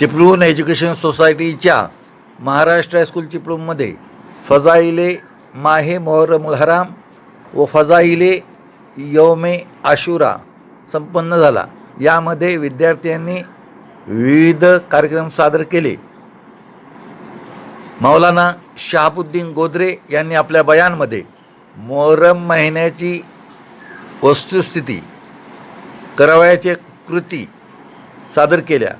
Chiplun education सोसायटीच्या Maharashtra high school चिपळूणमध्ये फजाईले माहे मोहरम हराम व फजाईले यौमे आशुरा संपन्न झाला. यामध्ये विद्यार्थ्यांनी विविध कार्यक्रम सादर केले. मौलाना शहाबुद्दीन गोदरे यांनी आपल्या बयानमध्ये मोहरम महिन्याची वस्तुस्थिती करावयाच्या कृती सादर केल्या.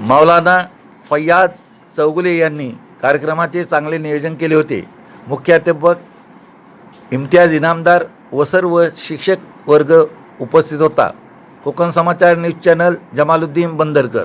मौलाना फैयाज चौगुले यांनी कार्यक्रमाचे चांगले नियोजन केले होते. मुख्याध्यापक इम्तियाज इनामदार व सर्व शिक्षक वर्ग उपस्थित होता. कोकण समाचार न्यूज चॅनल जमालुद्दीन बंदरकर.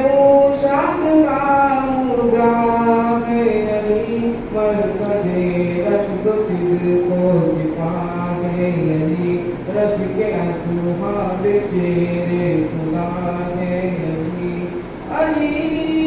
मरकजे रश्द सिद को सिपा है रस के असुहा शेरे खुदा है अली अली